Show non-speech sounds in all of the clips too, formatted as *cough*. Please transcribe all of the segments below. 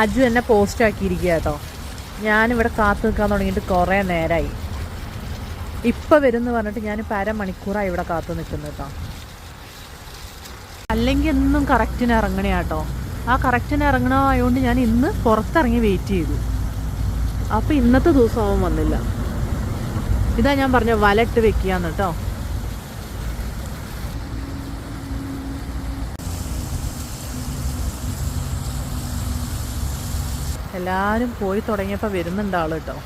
അജു എന്നെ പോസ്റ്റ് ആക്കിയിരിക്കുക കേട്ടോ. ഞാനിവിടെ കാത്തു നിൽക്കാൻ തുടങ്ങിയിട്ട് കുറേ നേരമായി ഇപ്പം വരുമെന്ന് പറഞ്ഞിട്ട് ഞാനിപ്പോൾ അരമണിക്കൂറായി ഇവിടെ കാത്തു നിൽക്കുന്നു കേട്ടോ. അല്ലെങ്കിൽ എന്നും കറക്റ്റിന് ഇറങ്ങണേ കേട്ടോ. ആ കറക്റ്റിന് ഇറങ്ങണമായതുകൊണ്ട് ഞാൻ ഇന്ന് പുറത്തിറങ്ങി വെയിറ്റ് ചെയ്തു. അപ്പോൾ ഇന്നത്തെ ദിവസം വന്നില്ല. ഇതാ ഞാൻ പറഞ്ഞ വലട്ട് വെക്കുകയെന്ന് കേട്ടോ. എല്ലാവരും പോയി തുടങ്ങിയപ്പോൾ വരുന്നുണ്ട് ആൾ കേട്ടോ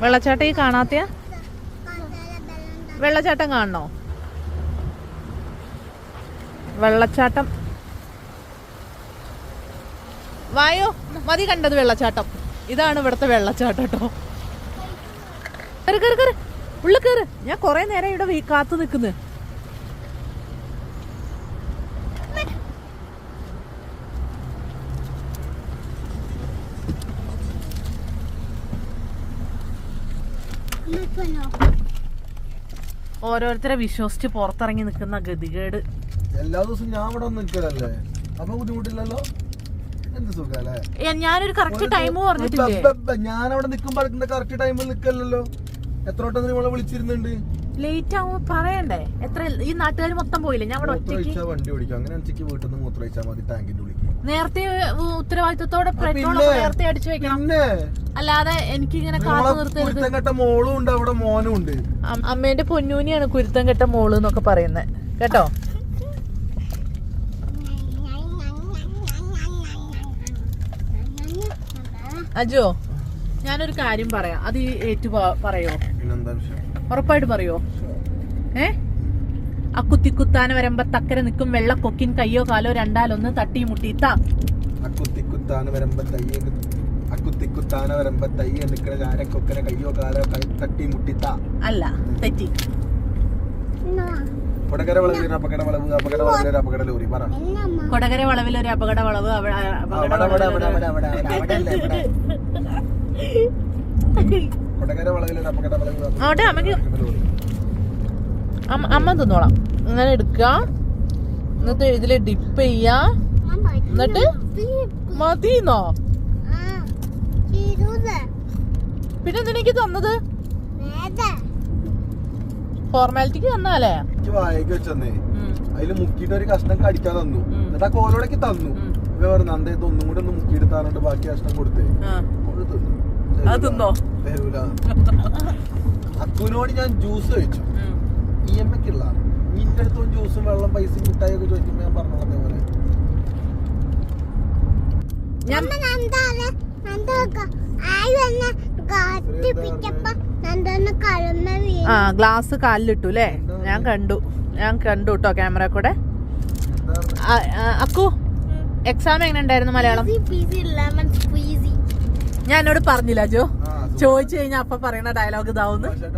വെള്ളച്ചാട്ടം ഈ കാണാത്തയ വെള്ളച്ചാട്ടം കാണണോ? വെള്ളച്ചാട്ടം വായോ മതി കണ്ടത് വെള്ളച്ചാട്ടം. ഇതാണ് ഇവിടുത്തെ വെള്ളച്ചാട്ടം കേട്ടോ. കയറി കയറി കയറി. ഉള്ളിൽ ഞാൻ കുറെ നേരം ഇവിടെ കാത്തു നിൽക്കുന്നു. ഓരോരുത്തരെ വിശ്വസിച്ച് പുറത്തിറങ്ങി നിൽക്കുന്ന ഗതികേട്. എല്ലാ ദിവസവും ഞാൻ ഇവിടെ നിൽക്കലല്ലേ? അപ്പൊ ബുദ്ധിമുട്ടില്ലല്ലോ? ഞാനൊരു കറക്റ്റ് ടൈം പറഞ്ഞിട്ടില്ലേ? ഞാൻ അവിടെ നിൽക്കുമ്പോ കറക്റ്റ് ടൈമിൽ നിൽക്കല്ലോ എത്ര വട്ടം നിങ്ങളെ വിളിച്ചിരുന്നുണ്ട്? ലേറ്റ് ആവുമ്പോ പറയണ്ടേ? എത്ര ഈ നാട്ടുകാർ മൊത്തം പോയില്ലേ? ഞാൻ ഒറ്റയ്ക്ക്. വണ്ടി ഓടിക്കും. അങ്ങനെ ഉച്ചയ്ക്ക് വീട്ടിൽ നിന്ന് മൂത്രമൊഴിച്ചാൽ മതി ടാങ്കിന്റെ ഉള്ളിൽ നേരത്തെ ഉത്തരവാദിത്തത്തോടെ പെട്രോൾ? നേരത്തെ അടിച്ചു വെക്കണം. അല്ലാതെ എനിക്ക് ഇങ്ങനെ കാത്തു നിർത്തരുത്. മോളും ഉണ്ട് അവിടെ മോനും ഉണ്ട്. അമ്മേന്റെ പൊന്നൂനിയാണ് കുരുത്തം കെട്ട മോൾ എന്നൊക്കെ പറയുന്നത് കേട്ടോ? അജോ ഞാനൊരു കാര്യം പറയാം. അത് ഈ ഏറ്റു പറയോ? ഉറപ്പായിട്ട് പറയോ? ഏ? അക്കുത്തിക്കുത്താന വരുമ്പോ തക്കര നിൽക്കും വെള്ള കൊക്കിൻ കയ്യോ കാലോ രണ്ടാലൊന്ന് തട്ടി മുട്ടിത്താ അക്കുത്തിക്കുത്താന വരുമ്പോ തയ്യ അക്കുത്തിക്കുത്താന വരുമ്പോ തയ്യ നിക്കണ ചാരക്കൊക്കനെ കയ്യോ കാലോ കൈ തട്ടി മുട്ടിത്ത അല്ല തെറ്റി. കൊടകര വളവിൽ അപകട വളവ് അപകട വളവിൽ അപകട ലോറി പറ. കൊടകര വളവിൽ ഒരു അപകട വളവ് കൊടകര വളവിൽ ഒരു അപകട വളവ് അവിടെ അമ്മയ്ക്ക് അമ്മ അമ്മ തിന്നോളാം. ഇങ്ങനെ എടുക്കുക എന്നിട്ട് ഇതിൽ ഡിപ്പ് ചെയ്യാ. എന്നിട്ട് മതിന്നോ? പിന്നെ എന്തിനേക്ക് തന്നത്? ഫോർമാലിറ്റിക്ക് തന്നാലേ? എനിക്ക് വായക്ക് വെച്ചെന്നേ. അതിൽ മുക്കിയിട്ട് ഒരു കഷ്ണം കടിക്കാൻ തന്നു. എന്നിട്ട് ആ കോലോടേക്ക് തന്നു. ഇവ പറഞ്ഞു നന്ദ ഒന്നും കൂടെ ഒന്ന് മുക്കിയിട്ട് താറുണ്ട് ബാക്കി കഷ്ണം കൊടുത്തേ. തിന്നു. തരൂല. *laughs* അക്കുനോട് ഞാൻ ജ്യൂസ് കഴിച്ചു ഇ എം ഐക്കുള്ള നിന്റെ അടുത്തും ജ്യൂസും വെള്ളം പൈസ മിഠായി ഒക്കെ ചോദിക്കുമ്പോ ഞാൻ പറഞ്ഞത് അതേപോലെ ആയി വന്ന ഞാൻ ആ ഗ്ലാസ് കാലിലിട്ടു അല്ലേ ഞാൻ കണ്ടു. ഞാൻ കണ്ടു കേട്ടോ ക്യാമറ കൂടെ. അക്കു എക്സാം എങ്ങനെ ഉണ്ടായിരുന്നു മലയാളം ഞാൻ എന്നോട് പറഞ്ഞില്ല ജോ. ചോദിച്ചു കഴിഞ്ഞാൽ അപ്പൊ പറയണ ഡയലോഗ് ഇതാവുന്നു. ഇത്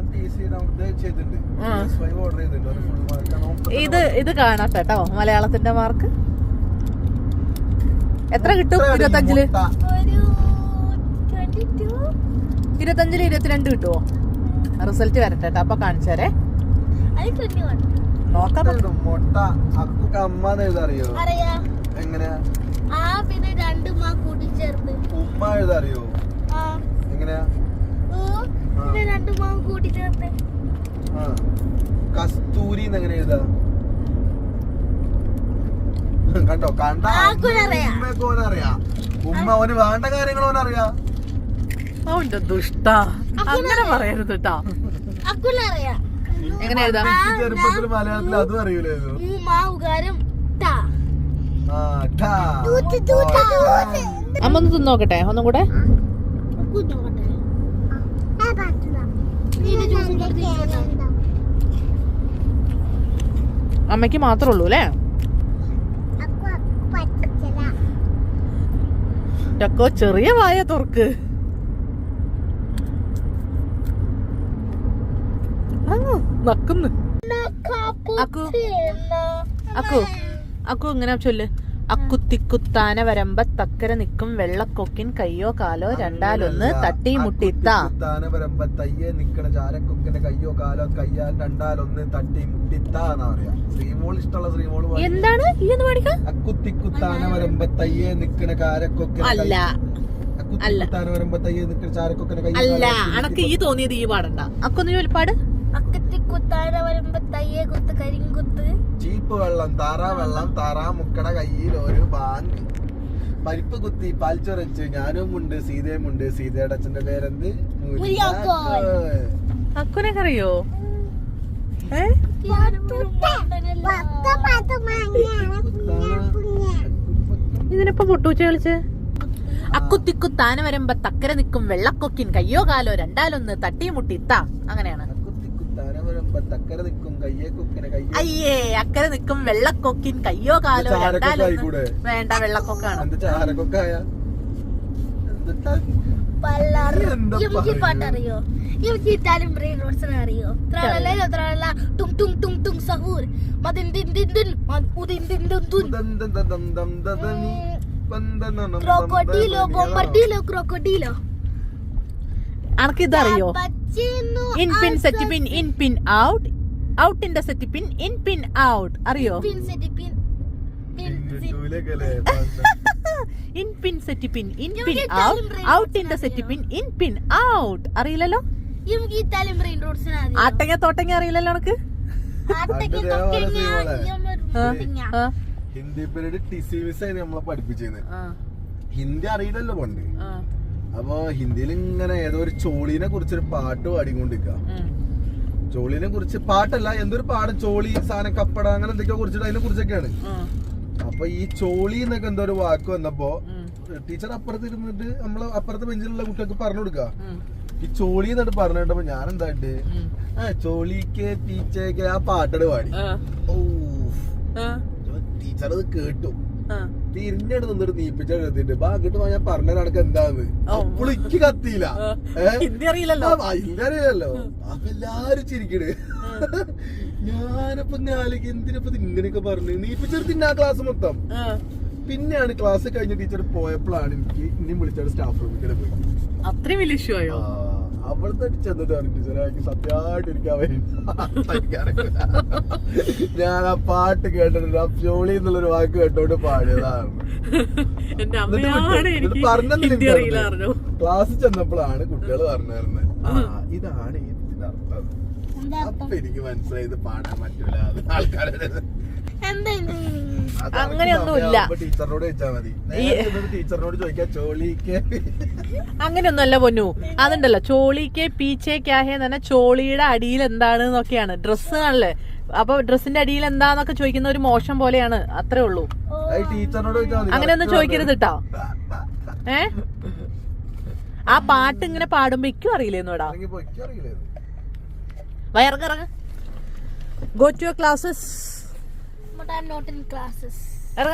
ചെയ്തിട്ടുണ്ട്. ആ. PS5 ചെയ്തിട്ടുണ്ട്. ഒരു full mark. ആണ്. ഓൻ ഇപ്പൊ ഇത് ഇത് കാണാത്ത കേട്ടോ മലയാളത്തിന്റെ മാർക്ക് എത്ര കിട്ടും? ഇരുപത്തഞ്ചിൽ. ഇരുപത്തഞ്ചിൽ ഇരുപത്തിരണ്ട് കിട്ടുമോ റിസൾട്ട് വരട്ടെ കേട്ടോ അപ്പൊ കാണിച്ചേരെ നോക്കാം. അറിയാ. എങ്ങനെയാ ആ പിന്നെ രണ്ട് മാ കൂട്ടിച്ചേർത്ത്. ഉമ്മ എഴുതറിയോ? എങ്ങനെയാ? പിന്നെ രണ്ട് മാ കൂട്ടിച്ചേർത്ത്. കസ്തൂരി എങ്ങനെ എഴുതാ? കണ്ടോ? ഉമ്മ അവന് വേണ്ട കാര്യങ്ങൾ ഓനറിയാ. അവന്റെ ദുഷ്ട? അങ്ങനെ പറയരുത് കേട്ടോ അക്കുലറിയാ എങ്ങനെ എഴുതാം? ചെറുപ്പത്തിൽ മലയാളത്തിൽ അതും. അമ്മ ഒന്ന് തിന്നോക്കട്ടെ ഒന്നും കൂടെ? അമ്മയ്ക്ക് മാത്രമേ ഉള്ളൂ അല്ലേ? ചക്കോ ചെറിയ വായ തുറക്ക്. നക്കുന്നു. അക്കു. അക്കു. അക്കു ഇങ്ങനെ ചൊല്ല്. അക്കുത്തിക്കുത്താന വരമ്പ തക്കര നിക്കും വെള്ളക്കൊക്കിൻ കയ്യോ കാലോ രണ്ടാലൊന്ന് തട്ടി മുട്ടിത്ത. വരമ്പ തയ്യെ നിക്കണ ചാരക്കൊക്കിന്റെ കയ്യോ കാലോ കയ്യാൽ രണ്ടാലൊന്ന് തട്ടി മുട്ടിത്താ എന്നാ പറയാ. ശ്രീമോൾ ഇഷ്ടമുള്ള ശ്രീമോൾ എന്താണ്? അക്കുത്തിക്കുത്താന വരമ്പ തയ്യെ നിക്കണ കാരക്കൊക്കനെ അല്ല. അക്കുത്തിക്കുത്താന വരമ്പ തയ്യെ നിക്കണ ചാരക്കൊക്കനെ കയ്യോ അല്ല. അനക്ക് അണക്ക് ഈ തോന്നിയത് ഈ പാടണ്ട. അക്കൊന്ന് ചൊല്ലിപ്പാട് അക്കത്തി കുത്താന വരുമ്പോ തയ്യെ കുത്ത് കരിങ്കുത്ത്. ചീപ്പ് വെള്ളം താറാ വെള്ളം താറാ മുക്കട കയ്യിൽ ഒരു ബാങ്ക്. പരിപ്പ് കുത്തി പാൽ ചൊരച്ച് ഞാനും ഉണ്ട് സീതയും ഉണ്ട്. സീതയുടെ അച്ഛന്റെ പേരെന്ത്? അക്കുനെ അറിയോ ഇതിനിപ്പോ പൊട്ടൂച്ച കളിച്ച്? അക്കുത്തിക്കുത്താന വരുമ്പോ തക്കര നിക്കും വെള്ളക്കൊക്കിൻ കയ്യോ കാലോ രണ്ടാലൊന്ന് തട്ടി മുട്ടിത്ത അങ്ങനെയാണ്. തക്കര നിൽക്കും കയ്യെ കുക്കിനെ അയ്യേ അക്കരെ നിൽക്കും വെള്ളക്കൊക്കിൻ കയ്യോ കാലോ ചാരക്കൊക്കെ വേണ്ട വെള്ളക്കൊക്കാണ് എന്ത് ചാരക്കൊക്കായ? എന്താ എനിക്ക് ഇറ്റാലിയൻ ബ്രെയിൻ റോഡ്സിനെ അറിയോ ത്രളല ത്രളല ടും ടും ടും ടും സഹൂർ മദിൻ ദിൻ ദിൻ ദിൻ ഉദിൻ ദിൻ ദിൻ ദുൻ ക്രോക്കോഡീലോ. ബൊമ്പർഡീലോ ക്രോക്കോഡീലോ അനക്ക് ഇതറിയോ പച്ചിന്നു in pin set pin in pin out ഔട്ടിന്റെ set pin in pin out അറിയോ? In pin set pin in pin out ഔട്ടിന്റെ set pin in pin out അറിയില്ലല്ലോ ആട്ടങ്ങ തോട്ടങ്ങ അറിയില്ലല്ലോ. ആ, ഹിന്ദി പീരീഡ് ടിസി മിസ്സായി നമ്മളെ പഠിപ്പിച്ചിരുന്നത് ഹിന്ദി അറിയില്ലല്ലോ പണ്ട്. അപ്പൊ ഹിന്ദിയിൽ ഇങ്ങനെ ഏതോ ഒരു ചോളീനെ കുറിച്ചൊരു പാട്ട് പാടിക്കൊണ്ടിരിക്കുക ചോളിനെ കുറിച്ച് പാട്ടല്ല എന്തൊരു പാടം? ചോളി സാധനം കപ്പട അങ്ങനെ എന്തൊക്കെയോ കുറിച്ചിട്ട് അതിനെ കുറിച്ചൊക്കെയാണ്. അപ്പൊ ഈ ചോളി എന്നൊക്കെ എന്തോ ഒരു വാക്ക് വന്നപ്പോ ടീച്ചർ അപ്പുറത്ത് ഇരുന്നിട്ട് നമ്മൾ അപ്പുറത്തെ ബെഞ്ചിലുള്ള കുട്ടികൾക്ക് പറഞ്ഞു കൊടുക്കുക ഈ ചോളി എന്നിട്ട് പറഞ്ഞിട്ടപ്പോ ഞാൻ എന്തായിട്ട്. ആ ചോളിക്ക് ടീച്ചേക്ക് ആ പാട്ടട് പാടി. ഓ ടീച്ചർ അത് കേട്ടു. തിരിഞ്ഞെടുത്ത് നിന്നിട്ട് നീപ്പിച്ച എഴുതിട്ട് ബാ അങ്ങോട്ട് പോയാൽ ഞാൻ പറഞ്ഞ കണക്ക് എന്താന്ന്. പുളിക്ക് അപ്പോൾ ഇക്ക് കത്തിയില്ല? ഹിന്ദി അറിയില്ലല്ലോ ആ, ഇല്ലറിയല്ലോ അപ്പൊ എല്ലാരും ചിരിക്കണ്. ഞാനപ്പൊ ഞാലേക്ക് എന്തിനപ്പൊ ഇങ്ങനെയൊക്കെ പറഞ്ഞു നീപ്പിച്ചെടുത്തിന്റെ ആ ക്ലാസ് മൊത്തം. പിന്നെയാണ് ക്ലാസ് കഴിഞ്ഞ ടീച്ചർ പോയപ്പോഴാണ് എനിക്ക് ഇനിയും വിളിച്ചാൽ സ്റ്റാഫ് റൂമിൽ പോയി. അത്രയും വലിയ ഇഷ്യൂ ആയോ? ആ, അവിടുത്തെ ചെന്നിട്ട് പറഞ്ഞു ടീച്ചറെ എനിക്ക് സത്യമായിട്ട് ഇരിക്കാൻ വരും ഞാൻ ആ പാട്ട് കേട്ടിട്ട് ആ ജോളി എന്നുള്ളൊരു വാക്ക് കേട്ടോണ്ട് പാടിയതാണ്. എന്റെ ക്ലാസ് ചെന്നപ്പോഴാണ് കുട്ടികൾ പറഞ്ഞിരുന്നത് ആ ഇതാണ് ഇതിന്റെ അർത്ഥം. അപ്പൊ എനിക്ക് മനസ്സിലായി ഇത് പാടാൻ പറ്റൂല ആൾക്കാരുടെ എന്താ അങ്ങനെയൊന്നുമില്ല. സമയമാകുമ്പോ ടീച്ചറിനോട് ചോദിച്ചാൽ മതി. നേരെ ചെന്നിട്ട് ടീച്ചറിനോട് ചോദിക്കാം ചോളിക്ക് അങ്ങനെയൊന്നുമല്ല പൊന്നു. അതുണ്ടല്ലോ ചോളിക്ക് പീച്ചേക്കാഹേ എന്ന് പറഞ്ഞാൽ ചോളിയുടെ അടിയിൽ എന്താണ് എന്നൊക്കെയാണ് ഡ്രസ്സ് ആണല്ലേ. അപ്പൊ ഡ്രസ്സിന്റെ അടിയിൽ എന്താന്നൊക്കെ ചോദിക്കുന്ന ഒരു മോശം പോലെയാണ്. അത്രേ ഉള്ളൂ. അങ്ങനെയൊന്നും ചോദിക്കരുത് കേട്ടോ ഏ? ആ പാട്ട് ഇങ്ങനെ പാടുമ്പോ ഇക്കും അറിയില്ലേന്നോടാ വേടാ വയർക്കിറങ്ങ ഗോ ടു ക്ലാസ്സസ് but